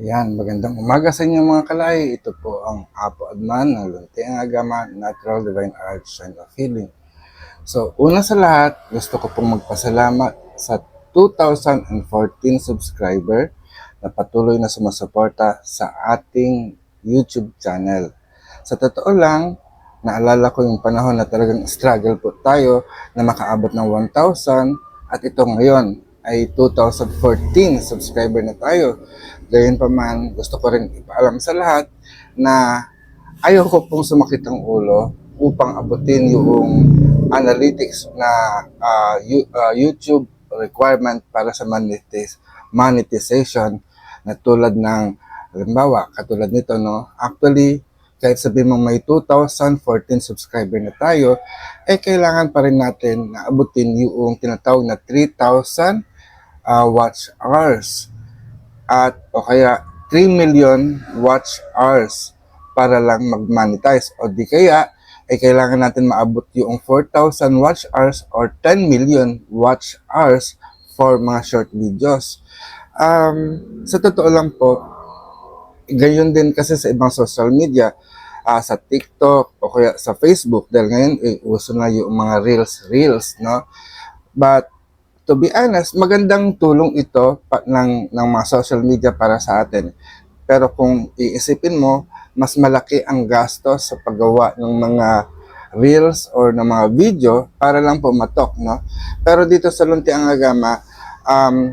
Yan, magandang umaga sa inyo mga kalay. Ito po ang Apo Adman ng Luntiang Agama Natural Divine Arts and of Healing. So, una sa lahat, gusto ko pong magpasalamat sa 2014 subscriber na patuloy na sumusuporta sa ating YouTube channel. Sa totoo lang, naalala ko yung panahon na talagang struggle po tayo na makaabot ng 1,000 at ito ngayon ay 2014 subscriber na tayo. Gayon pa man, gusto ko rin ipaalam sa lahat na ayaw ko pong sumakit ang ulo upang abutin yung analytics na ah, ah, YouTube requirement para sa monetization na tulad ng halimbawa, katulad nito, no? Actually, kahit sabihin mo may 2014 subscriber na tayo, eh kailangan pa rin natin na abutin yung tinatawag na 3,000 uh, watch hours at o kaya 3 million watch hours para lang mag-monetize. O di kaya ay kailangan natin maabot yung 4,000 watch hours or 10 million watch hours for mga short videos. Um, sa totoo lang po, gayon din kasi sa ibang social media, ah, sa TikTok o kaya sa Facebook. Dahil ngayon eh, uso na yung mga reels reels no? But to be honest magandang tulong ito pa, ng ng mga social media para sa atin pero kung iisipin mo mas malaki ang gastos sa paggawa ng mga reels or ng mga video para lang po matok no pero dito sa Lunti ang Agama um,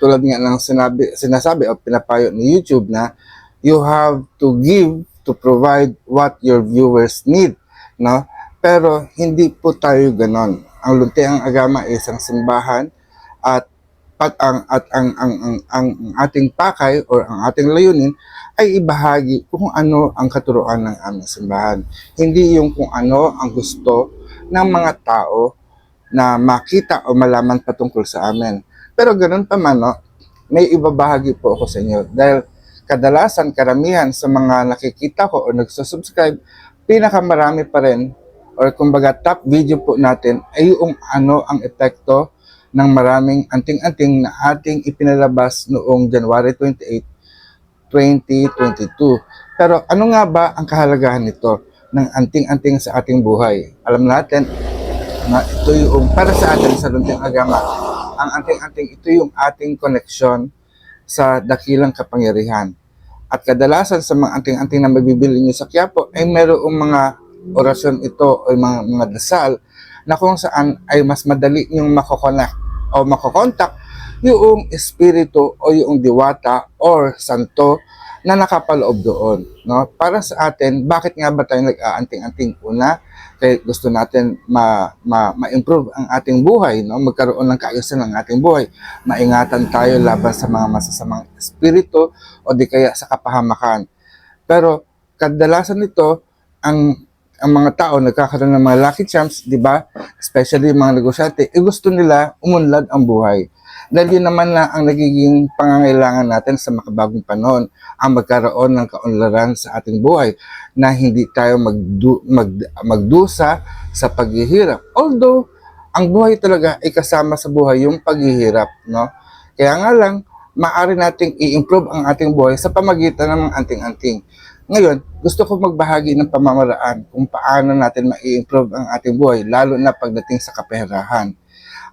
tulad nga ng sinabi, sinasabi o pinapayo ni YouTube na you have to give to provide what your viewers need, no? Pero hindi po tayo ganon. Ang Luntiang Agama ay isang simbahan at pat ang at ang ang, ang ang ang ating pakay or ang ating layunin ay ibahagi kung ano ang katuruan ng aming simbahan. Hindi yung kung ano ang gusto ng mga tao na makita o malaman patungkol sa amin. Pero ganun pa man, no, may ibabahagi po ako sa inyo dahil kadalasan, karamihan sa mga nakikita ko o nagsusubscribe, pinakamarami pa rin or kumbaga top video po natin ay yung ano ang epekto ng maraming anting-anting na ating ipinalabas noong January 28, 2022. Pero ano nga ba ang kahalagahan nito ng anting-anting sa ating buhay? Alam natin na ito yung para sa atin sa Lunting Agama, ang anting-anting ito yung ating koneksyon sa dakilang kapangyarihan. At kadalasan sa mga anting-anting na mabibili nyo sa Quiapo ay merong mga orasyon ito o mga, mga dasal na kung saan ay mas madali yung makokonek o makokontak yung espiritu o yung diwata or santo na nakapaloob doon. No? Para sa atin, bakit nga ba tayo nag-aanting-anting? Una, kaya gusto natin ma, ma, ma-improve ang ating buhay, no? magkaroon ng kaayusan ng ating buhay. Maingatan tayo laban sa mga masasamang espiritu o di kaya sa kapahamakan. Pero kadalasan nito, ang ang mga tao nagkakaroon ng mga lucky charms, di ba? Especially yung mga negosyante, eh gusto nila umunlad ang buhay. Dahil yun naman na ang nagiging pangangailangan natin sa makabagong panahon, ang magkaroon ng kaunlaran sa ating buhay na hindi tayo magdu, mag, magdusa sa paghihirap. Although, ang buhay talaga ay kasama sa buhay yung paghihirap, no? Kaya nga lang, maaari nating i-improve ang ating buhay sa pamagitan ng mga anting-anting. Ngayon, gusto ko magbahagi ng pamamaraan kung paano natin ma-improve ang ating buhay, lalo na pagdating sa kaperahan.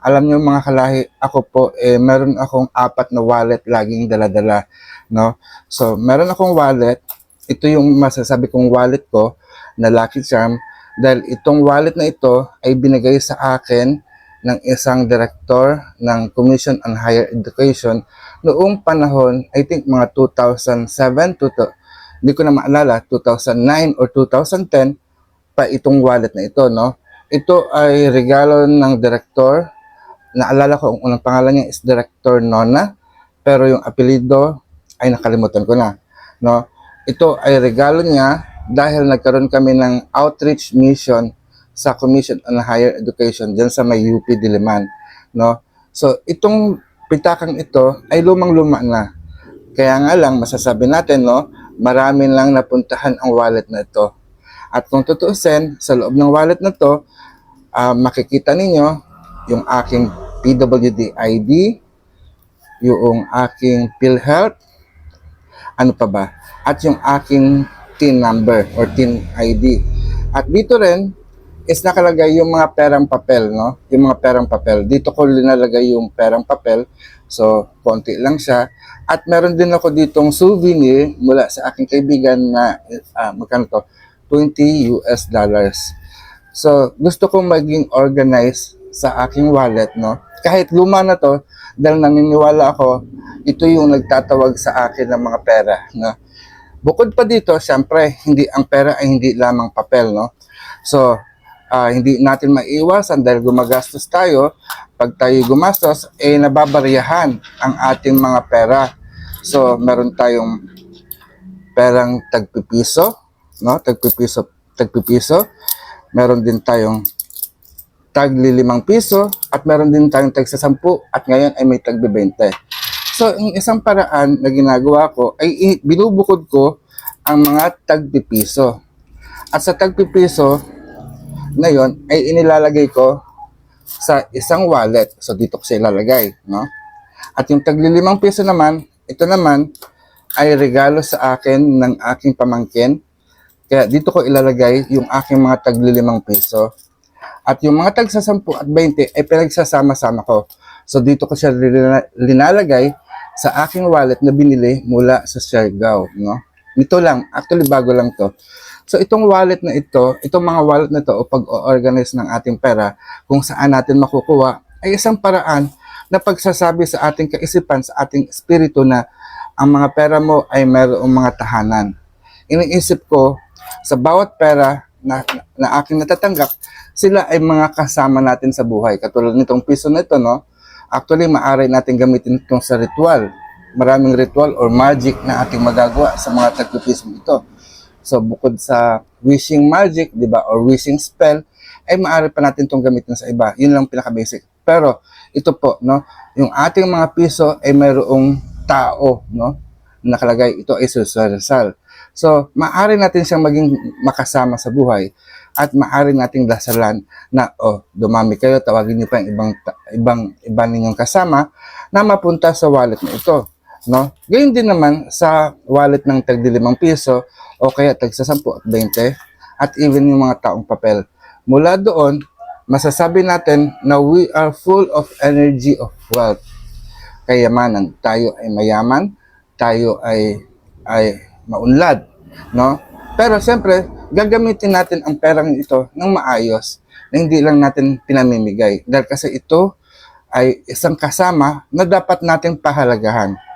Alam niyo mga kalahi, ako po, eh, meron akong apat na wallet laging daladala, no? So, meron akong wallet, ito yung masasabi kong wallet ko na Lucky Charm, dahil itong wallet na ito ay binigay sa akin ng isang director ng Commission on Higher Education noong panahon, I think mga 2007 to, hindi ko na maalala, 2009 or 2010 pa itong wallet na ito, no? Ito ay regalo ng director. Naalala ko, ang unang pangalan niya is Director Nona, pero yung apelido ay nakalimutan ko na, no? Ito ay regalo niya dahil nagkaroon kami ng outreach mission sa Commission on Higher Education dyan sa may UP Diliman, no? So, itong pitakang ito ay lumang-luma na. Kaya nga lang, masasabi natin, no, marami lang napuntahan ang wallet na ito. At kung tutuusin, sa loob ng wallet na to, ah, makikita ninyo yung aking PWD ID, yung aking PhilHealth, ano pa ba? At yung aking TIN number or TIN ID. At dito rin is nakalagay yung mga perang papel, no? Yung mga perang papel. Dito ko linalagay yung perang papel. So, konti lang siya. At meron din ako ditong souvenir mula sa aking kaibigan na, ah, magkano to? 20 US dollars. So, gusto kong maging organized sa aking wallet, no? Kahit luma na to, dahil naniniwala ako, ito yung nagtatawag sa akin ng mga pera, no? Bukod pa dito, syempre, hindi ang pera ay hindi lamang papel, no? So, ah, hindi natin maiwasan dahil gumagastos tayo. Pag tayo gumastos, eh nababariyahan ang ating mga pera. So, meron tayong perang tagpipiso, no? Tagpipiso, tagpipiso. Meron din tayong tagli limang piso at meron din tayong tag sa sampu at ngayon ay may 20. So, ang isang paraan na ginagawa ko ay binubukod ko ang mga tagpipiso. At sa tagpipiso na yon ay inilalagay ko sa isang wallet. So, dito ko siya ilalagay, no? At yung taglilimang piso naman, ito naman ay regalo sa akin ng aking pamangkin. Kaya dito ko ilalagay yung aking mga taglilimang piso. At yung mga tag sa 10 at 20 ay pinagsasama-sama ko. So dito ko siya lina- linalagay sa aking wallet na binili mula sa Siargao, no? Ito lang, actually bago lang to. So itong wallet na ito, itong mga wallet na ito o pag-organize ng ating pera kung saan natin makukuha ay isang paraan na pagsasabi sa ating kaisipan, sa ating espiritu na ang mga pera mo ay mayroong mga tahanan. Iniisip ko sa bawat pera na, na aking natatanggap, sila ay mga kasama natin sa buhay. Katulad nitong piso na ito, no? Actually, maaari natin gamitin itong sa ritual. Maraming ritual or magic na ating magagawa sa mga tagpipiso ito. So, bukod sa wishing magic, di ba, or wishing spell, ay maaari pa natin itong gamitin sa iba. Yun lang pinaka-basic. Pero, ito po, no, yung ating mga piso ay mayroong tao, no, nakalagay, ito ay susal So, maaari natin siyang maging makasama sa buhay at maaari nating dasalan na, oh, dumami kayo, tawagin niyo pa yung ibang, ibang, iba ninyong kasama na mapunta sa wallet na ito. No? Gayun din naman sa wallet ng tagdilimang piso o kaya tag sa 10 at 20 at even yung mga taong papel. Mula doon, masasabi natin na we are full of energy of wealth. Kayamanan. Tayo ay mayaman, tayo ay ay maunlad, no? Pero siyempre, gagamitin natin ang perang ito ng maayos na hindi lang natin pinamimigay. Dahil kasi ito ay isang kasama na dapat nating pahalagahan.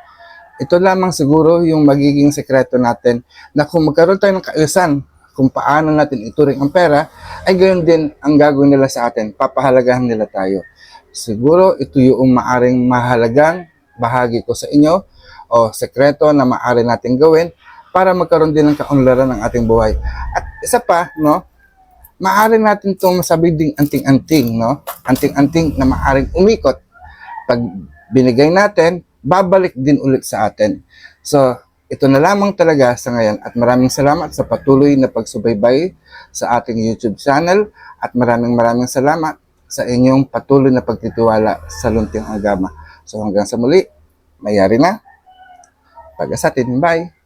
Ito lamang siguro yung magiging sekreto natin na kung magkaroon tayo ng kaayusan kung paano natin ituring ang pera, ay gayon din ang gagawin nila sa atin. Papahalagahan nila tayo. Siguro ito yung maaring mahalagang bahagi ko sa inyo o sekreto na maaari natin gawin para magkaroon din ng kaunlaran ng ating buhay. At isa pa, no, maaari natin itong masabi ding anting-anting, no? Anting-anting na maaring umikot. Pag binigay natin, babalik din ulit sa atin. So, ito na lamang talaga sa ngayon at maraming salamat sa patuloy na pagsubaybay sa ating YouTube channel at maraming maraming salamat sa inyong patuloy na pagtitiwala sa Lunting Agama. So hanggang sa muli, mayari na. Pag-asatin, bye!